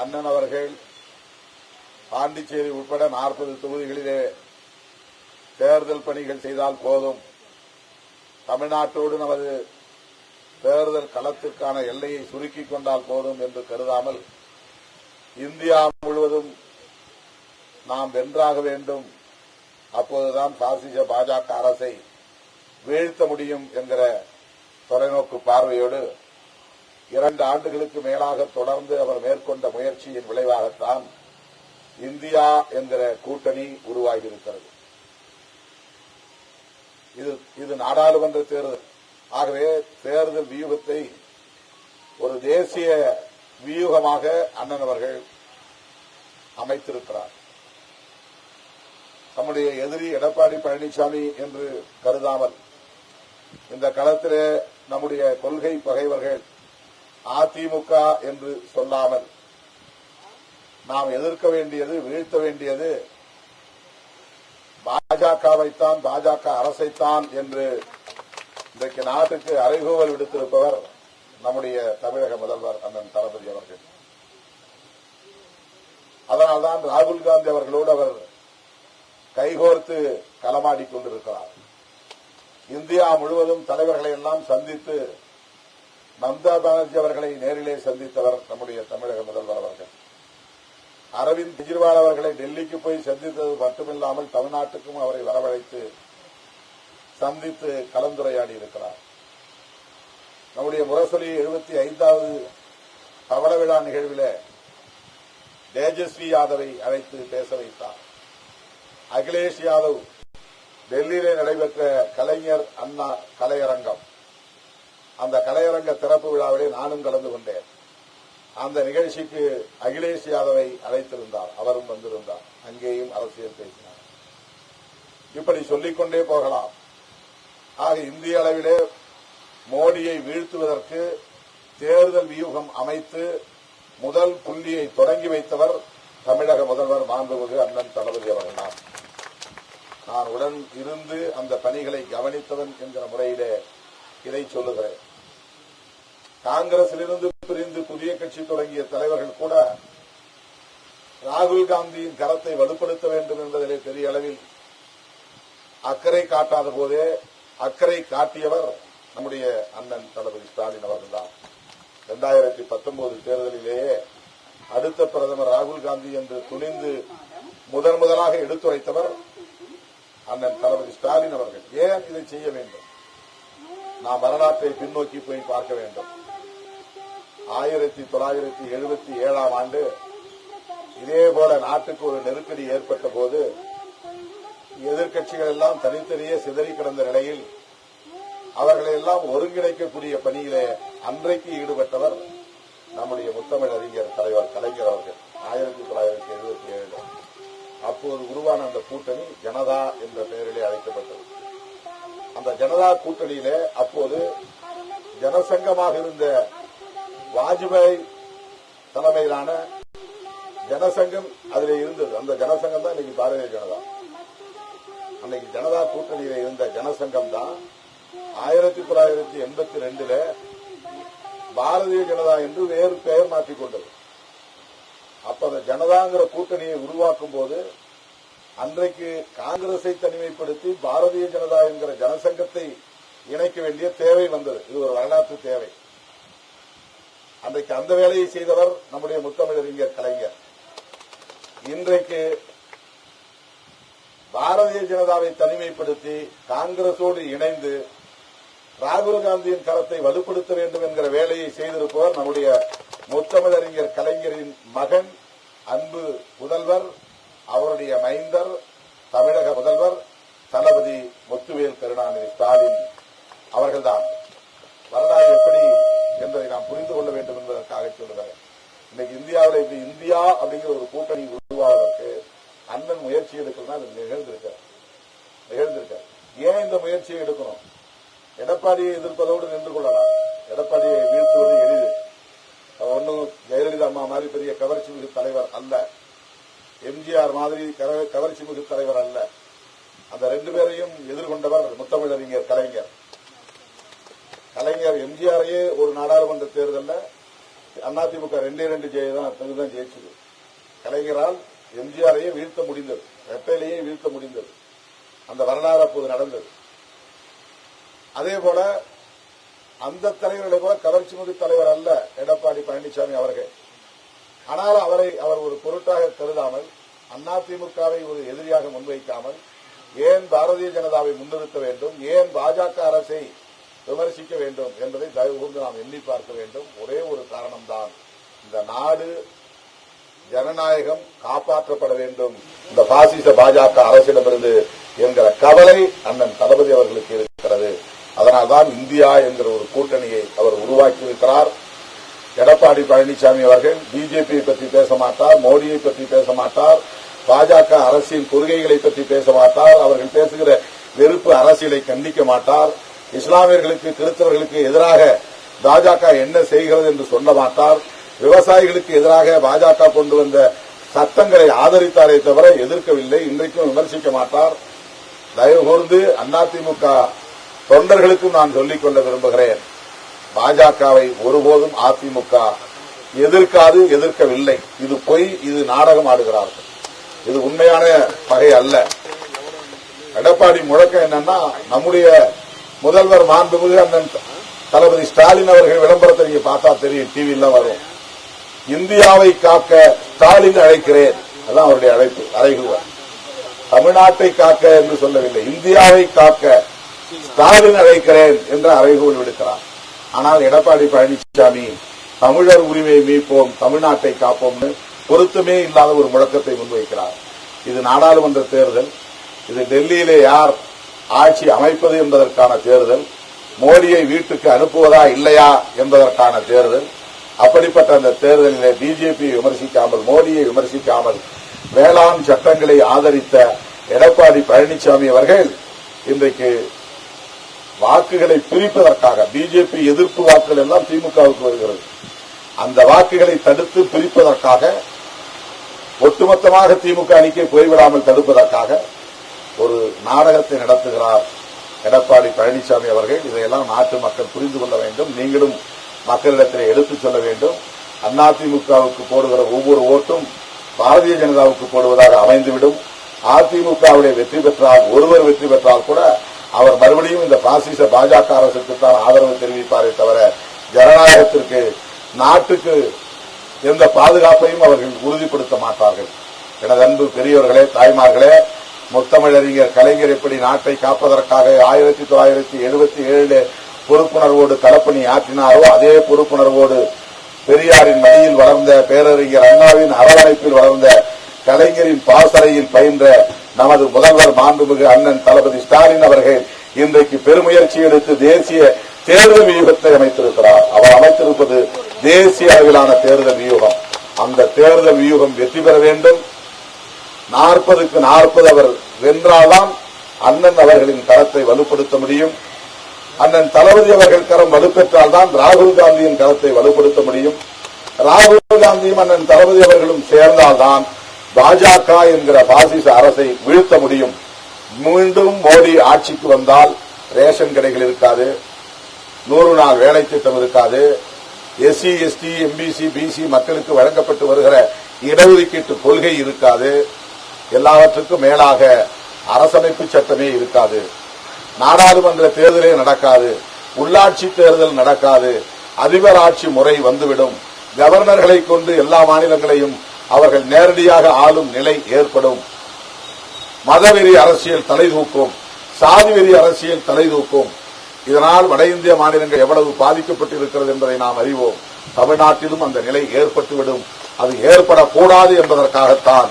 அண்ணன் அவர்கள் பாண்டிச்சேரி உட்பட நாற்பது தொகுதிகளிலே தேர்தல் பணிகள் செய்தால் போதும். தமிழ்நாட்டோடு நமது தேர்தல் களத்திற்கான எல்லையை சுருக்கிக் கொண்டால் போதும் என்று கருதாமல் இந்தியா முழுவதும் நாம் வென்றாக வேண்டும். அப்போதுதான் பாசிச பாஜக அரசை வீழ்த்த முடியும் என்கிற தொலைநோக்கு பார்வையோடு இரண்டு ஆண்டுகளுக்கு மேலாக தொடர்ந்து அவர் மேற்கொண்ட முயற்சியின் விளைவாகத்தான் இந்தியா என்கிற கூட்டணி உருவாகியிருக்கிறது. இது இது நாடாளுமன்ற தேர்தல். ஆகவே தேர்தல் வியூகத்தை ஒரு தேசிய வியூகமாக அண்ணன் அவர்கள் அமைத்திருக்கிறார். நம்முடைய எதிரி எடப்பாடி பழனிசாமி என்று கருதாமல் இந்த களத்திலே நம்முடைய கொள்கை பகைவர்கள் அதிமுக என்று சொல்லாமல் நாம் எதிர்க்க வேண்டியது வீழ்த்த வேண்டியது பாஜகவைத்தான் பாஜக அரசைத்தான் என்று இன்றைக்கு நாட்டுக்கு அறைகூவல் விடுத்திருப்பவர் நம்முடைய தமிழக முதல்வர் அண்ணன் தளபதி அவர்கள். அதனால்தான் ராகுல் காந்தி அவர்களோடு அவர் கைகோர்த்து களமாடிக் கொண்டிருக்கிறார். இந்தியா முழுவதும் தலைவர்களை எல்லாம் சந்தித்து மம்தா பானர்ஜி அவர்களை நேரிலே சந்தித்தவர் நம்முடைய தமிழக முதல்வர் அவர்கள். அரவிந்த் கெஜ்ரிவால் அவர்களை டெல்லிக்கு போய் சந்தித்தது மட்டுமில்லாமல் தமிழ்நாட்டுக்கும் அவரை வரவழைத்து சந்தித்து கலந்துரையாடி இருக்கிறார். நம்முடைய முரசொலி எழுபத்தி ஐந்தாவது பவள விழா நிகழ்வில் தேஜஸ்வி யாதவை அழைத்து பேச வைத்தார். அகிலேஷ் யாதவ் டெல்லியிலே நடைபெற்ற கலைஞர் அண்ணா கலையரங்கம். அந்த கலையரங்க திறப்பு விழாவிலே நானும் கலந்து கொண்டேன். அந்த நிகழ்ச்சிக்கு அகிலேஷ் யாதவை அழைத்திருந்தார். அவரும் வந்திருந்தார். அங்கேயும் அரசியல் பேசினார். இப்படி சொல்லிக்கொண்டே போகலாம். ஆக இந்திய அளவிலே மோடியை வீழ்த்துவதற்கு தேர்தல் வியூகம் அமைத்து முதல் புள்ளியை தொடங்கி வைத்தவர் தமிழக முதல்வர் மாண்புமிகு அண்ணன் தளபதி அவர்கள்தான் நான் உடன் இருந்து அந்த பணிகளை கவனித்தவன் என்கிற முறையிலே இதை சொல்லுகிறேன். காங்கிரசிலிருந்து பிரிந்து புதிய கட்சி தொடங்கிய தலைவர்கள் கூட ராகுல் காந்தியின் கரத்தை வலுப்படுத்த வேண்டும் என்பதிலே பெரிய அளவில் அக்கறை காட்டாத போதே அக்கறை காட்டியவர் நம்முடைய அண்ணன் தளபதி ஸ்டாலின் அவர்கள்தான். இரண்டாயிரத்தி பத்தொன்பது தேர்தலிலேயே அடுத்த பிரதமர் ராகுல் காந்தி என்று துணிந்து முதன் முதலாக எடுத்துரைத்தவர் அண்ணன் தளபதி ஸ்டாலின் அவர்கள். ஏன் இதை செய்ய வேண்டும்? நாம் வரலாற்றை பின்னோக்கி போய் பார்க்க வேண்டும். ஆயிரத்தி தொள்ளாயிரத்தி எழுபத்தி ஏழாம் ஆண்டு இதேபோல நாட்டுக்கு ஒரு நெருக்கடி ஏற்பட்ட போது எதிர்க்கட்சிகள் எல்லாம் தனித்தனியே சிதறி கிடந்த நிலையில் அவர்களை எல்லாம் ஒருங்கிணைக்கக்கூடிய பணியிலே அன்றைக்கு ஈடுபட்டவர் நம்முடைய முத்தமிழ் அறிஞர் தலைவர் கலைஞர் அவர்கள். ஆயிரத்தி தொள்ளாயிரத்தி எழுபத்தி ஏழு. அப்போது உருவான அந்த கூட்டணி ஜனதா என்ற பெயரிலே அழைக்கப்பட்டது. அந்த ஜனதா கூட்டணியிலே அப்போது ஜனசங்கமாக இருந்த வாஜ்பாய் தலைமையிலான ஜனசங்கம் அதில் இருந்தது. அந்த ஜனசங்கம் தான் இன்னைக்கு பாரதிய ஜனதா. அன்னைக்கு ஜனதா கூட்டணியில இருந்த ஜனசங்கம் தான் ஆயிரத்தி தொள்ளாயிரத்தி எண்பத்தி ரெண்டுல பாரதிய ஜனதா என்று வேறு பெயர் மாற்றிக்கொண்டது அப்ப அந்த ஜனதாங்கிற கூட்டணியை உருவாக்கும் போது அன்றைக்கு காங்கிரஸை தனிமைப்படுத்தி பாரதிய ஜனதா என்கிற ஜனசங்கத்தை இணைக்க வேண்டிய தேவை வந்தது. இது ஒரு வரலாற்று தேவை. அன்றைக்கு அந்த வேலையை செய்தவர் நம்முடைய முத்தமிழறிஞர் கலைஞர். இன்றைக்கு பாரதிய ஜனதாவை தனிமைப்படுத்தி காங்கிரசோடு இணைந்து ராகுல் காந்தியின் கரத்தை வலுப்படுத்த வேண்டும் என்கிற வேலையை செய்திருப்பவர் நம்முடைய முத்தமிழறிஞர் கலைஞரின் மகன் அன்பு முதல்வர் அவருடைய மைந்தர் தமிழக முதல்வர் தளபதி முத்துவேல் கருணாநிதி ஸ்டாலின் அவர்கள்தான். வரலாறு எப்படி என்பதை நாம் புரிந்து கொள்ள வேண்டும் இன்னைக்கு இந்தியாவில் இது இந்தியா அப்படிங்கிற ஒரு கூட்டணி உருவாவதற்கு அண்ணன் முயற்சி எடுக்கணும்னா அது நிகழ்ந்திருக்க. நிகழ்ந்திருக்க. ஏன் இந்த முயற்சியை எடுக்கணும்? எடப்பாடியை எதிர்ப்பதோடு நின்று கொள்ளலாம். எடப்பாடியை வீழ்த்துவது எளிது. ஒன்றும் ஜெயலலிதா அம்மா மாதிரி பெரிய கவர்ச்சி மிகு தலைவர் அல்ல. எம்ஜிஆர் மாதிரி கவர்ச்சி மிகு தலைவர் அல்ல. அந்த ரெண்டு பேரையும் எதிர்கொண்டவர் முத்தமிழறிஞர் கலைஞர். கலைஞர் எம்ஜிஆரையே ஒரு நாடாளுமன்ற தேர்தலில் அதிமுக ரெண்டே ரெண்டு ஜெய தான் தான் ஜெயிச்சது. கலைஞரால் எம்ஜிஆரையும் வீழ்த்த முடிந்தது. ரெட்டையிலேயே வீழ்த்த முடிந்தது. அந்த வரலாறு அப்போது நடந்தது. அதே போல அந்த தலைவர்களை போல கவர்ச்சி மிகு தலைவர் அல்ல எடப்பாடி பழனிசாமி அவர்கள். ஆனால் அவரை அவர் ஒரு பொருட்டாக கருதாமல் அதிமுகவை ஒரு எதிரியாக முன்வைக்காமல் ஏன் பாரதிய ஜனதாவை முன்னிறுத்த வேண்டும்? ஏன் பாஜக அரசை விமர்சிக்க வேண்டும் என்பதை தயவுகூர்ந்து நாம் எண்ணி பார்க்க வேண்டும். ஒரே ஒரு காரணம்தான் இந்த நாடு ஜனநாயகம் காப்பாற்றப்பட வேண்டும். இந்த பாசிச பாஜக அரசிடமிருந்து என்கிற கவலை அண்ணன் தளபதி அவர்களுக்கு இருக்கிறது. அதனால்தான் இந்தியா என்கிற ஒரு கூட்டணியை அவர் உருவாக்கியிருக்கிறார். எடப்பாடி பழனிசாமி அவர்கள் பிஜேபியை பற்றி பேச மாட்டார் மோடியை பற்றி பேச மாட்டார் பாஜக அரசின் கொள்கைகளை பற்றி பேச மாட்டார் அவர்கள் பேசுகிற வெறுப்பு அரசியலை கண்டிக்க மாட்டார். இஸ்லாமியர்களுக்கு கிறிஸ்தவர்களுக்கு எதிராக பாஜக என்ன செய்கிறது என்று சொல்ல மாட்டார். விவசாயிகளுக்கு எதிராக பாஜக கொண்டு வந்த சட்டங்களை ஆதரித்தாரே தவிர எதிர்க்கவில்லை. இன்றைக்கும் விமர்சிக்க மாட்டார். தயவு கூர்ந்து அதிமுக தொண்டர்களுக்கும் நான் சொல்லிக் கொள்ள விரும்புகிறேன். பாஜகவை ஒருபோதும் அதிமுக எதிர்க்காது எதிர்க்கவில்லை. இது பொய் இது நாடகம் ஆடுகிறார்கள். இது உண்மையான பகை அல்ல. எடப்பாடி முழக்கம் என்னன்னா நம்முடைய முதல்வர் மாண்புமிகு அண்ணன் தளபதி ஸ்டாலின் அவர்கள் விளம்பரத்தை நீங்க பார்த்தா தெரியும் டிவில வரும். இந்தியாவை காக்க ஸ்டாலின் அழைக்கிறேன். அதான் அவருடைய அழைப்பு அறைகள் தமிழ்நாட்டை காக்க என்று சொல்லவில்லை இந்தியாவை காக்க ஸ்டாலின் அழைக்கிறேன் என்று அறைகோல் விடுக்கிறார். ஆனால் எடப்பாடி பழனிசாமி தமிழர் உரிமையை மீட்போம் தமிழ்நாட்டை காப்போம்னு பொருத்தமே இல்லாத ஒரு முழக்கத்தை முன்வைக்கிறார். இது நாடாளுமன்ற தேர்தல் இது டெல்லியிலே யார் ஆட்சி அமைப்பது என்பதற்கான தேர்தல் மோடியை வீட்டுக்கு அனுப்புவதா இல்லையா என்பதற்கான தேர்தல். அப்படிப்பட்ட அந்த தேர்தலிலே பிஜேபியை விமர்சிக்காமல் மோடியை விமர்சிக்காமல் வேளாண் சட்டங்களை ஆதரித்த எடப்பாடி பழனிசாமி அவர்கள் இன்றைக்கு வாக்குகளை பிரிப்பதற்காக பிஜேபி எதிர்ப்பு வாக்குகள் எல்லாம் திமுகவுக்கு வருகிறது. அந்த வாக்குகளை தடுத்து பிரிப்பதற்காக ஒட்டுமொத்தமாக திமுக அணிக்கை போய்விடாமல் தடுப்பதற்காக ஒரு நாடகத்தை நடத்துகிறார் எடப்பாடி பழனிசாமி அவர்கள். இதையெல்லாம் நாட்டு மக்கள் புரிந்து கொள்ள வேண்டும். நீங்களும் மக்களிடத்தில் எடுத்துச் சொல்ல வேண்டும். அதிமுகவுக்கு போடுகிற ஒவ்வொரு ஓட்டும் பாரதிய ஜனதாவுக்கு போடுவதாக அமைந்துவிடும். அதிமுகவுடைய வெற்றி பெற்றால் ஒருவர் வெற்றி பெற்றால் கூட அவர் மறுபடியும் இந்த பாசிச பாஜக அரசுக்கு தான் ஆதரவு தெரிவிப்பாரே தவிர ஜனநாயகத்திற்கு நாட்டுக்கு எந்த பாதுகாப்பையும் அவர்கள் உறுதிப்படுத்த மாட்டார்கள். எனது அன்பு பெரியவர்களே தாய்மார்களே முத்தமிழறிஞர் கலைஞர் எப்படி நாட்டை காப்பதற்காக ஆயிரத்தி தொள்ளாயிரத்தி எழுபத்தி ஏழு பொறுப்புணர்வோடு களப்பணி ஆற்றினாரோ அதே பொறுப்புணர்வோடு பெரியாரின் மடியில் வளர்ந்த பேரறிஞர் அண்ணாவின் அரவணைப்பில் வளர்ந்த கலைஞரின் பாசறையில் பயின்ற நமது முதல்வர் மாண்புமிகு அண்ணன் தளபதி ஸ்டாலின் அவர்கள் இன்றைக்கு பெருமுயற்சி எடுத்து தேசிய தேர்தல் வியூகத்தை அமைத்திருக்கிறார். அவர் அமைத்திருப்பது தேசிய அளவிலான தேர்தல் வியூகம். அந்த தேர்தல் வியூகம் வெற்றி பெற வேண்டும். நாற்பதுக்கு நாற்பது அவர் வென்றால்தான் அண்ணன் அவர்களின் கரத்தை வலுப்படுத்த முடியும். அண்ணன் தளபதி அவர்கள் கரம் வலுப்பெற்றால் தான் ராகுல் காந்தியின் கரத்தை வலுப்படுத்த முடியும். ராகுல் காந்தியும் அண்ணன் தளபதி அவர்களும் சேர்ந்தால்தான் பாஜக என்கிற பாசிச அரசை வீழ்த்த முடியும். மீண்டும் மோடி ஆட்சிக்கு வந்தால் ரேஷன் கடைகள் இருக்காது நூறு நாள் வேலை திட்டம் இருக்காது. எஸ்சி எஸ்டி எம்பிசி பிசி மக்களுக்கு வழங்கப்பட்டு வருகிற இடஒதுக்கீட்டு கொள்கை இருக்காது. எல்லாவற்றுக்கும் மேலாக அரசமைப்பு சட்டமே இருக்காது. நாடாளுமன்ற தேர்தலே நடக்காது. உள்ளாட்சி தேர்தல் நடக்காது. அதிபர் ஆட்சி முறை வந்துவிடும். கவர்னர்களை கொண்டு எல்லா மாநிலங்களையும் அவர்கள் நேரடியாக ஆளும் நிலை ஏற்படும். மதவெறி அரசியல் தலை தூக்கும். சாதிவெறி அரசியல் தலை தூக்கும். இதனால் வட இந்திய மாநிலங்கள் எவ்வளவு பாதிக்கப்பட்டிருக்கிறது என்பதை நாம் அறிவோம். தமிழ்நாட்டிலும் அந்த நிலை ஏற்பட்டுவிடும். அது ஏற்படக்கூடாது என்பதற்காகத்தான்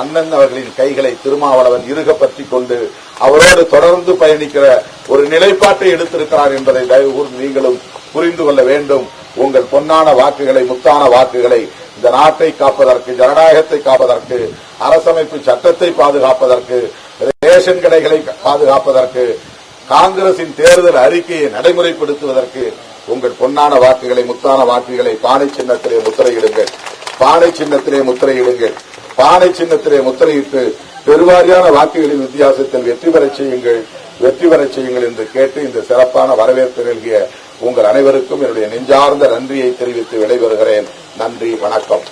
அண்ணன் அவர்களின் கைகளை திருமாவளவன் இருக பற்றிக் கொண்டு அவரோடு தொடர்ந்து பயணிக்கிற ஒரு நிலைப்பாட்டை எடுத்திருக்கிறார் என்பதை தயவு கூர்ந்து நீங்களும் புரிந்து கொள்ள வேண்டும். உங்கள் பொன்னான வாக்குகளை முத்தான வாக்குகளை இந்த நாட்டை காப்பதற்கு ஜனநாயகத்தை காப்பதற்கு அரசமைப்பு சட்டத்தை பாதுகாப்பதற்கு ரேஷன் கடைகளை பாதுகாப்பதற்கு காங்கிரசின் தேர்தல் அறிக்கையை நடைமுறைப்படுத்துவதற்கு உங்கள் பொன்னான வாக்குகளை முத்தான வாக்குகளை பானை சின்னத்திலே முத்திரையிடுங்கள். பானை சின்னத்திலே முத்திரையிடுங்கள். பானை சின்னத்திலே முத்திரையிட்டு பெருவாரியான வாக்குகளின் வித்தியாசத்தில் வெற்றி பெறச் செய்யுங்கள் வெற்றி பெறச் செய்யுங்கள் என்று கேட்டு இந்த சிறப்பான வரவேற்பு நல்கிய உங்கள் அனைவருக்கும் என்னுடைய நெஞ்சார்ந்த நன்றியை தெரிவித்து விடைபெறுகிறேன். நன்றி வணக்கம்.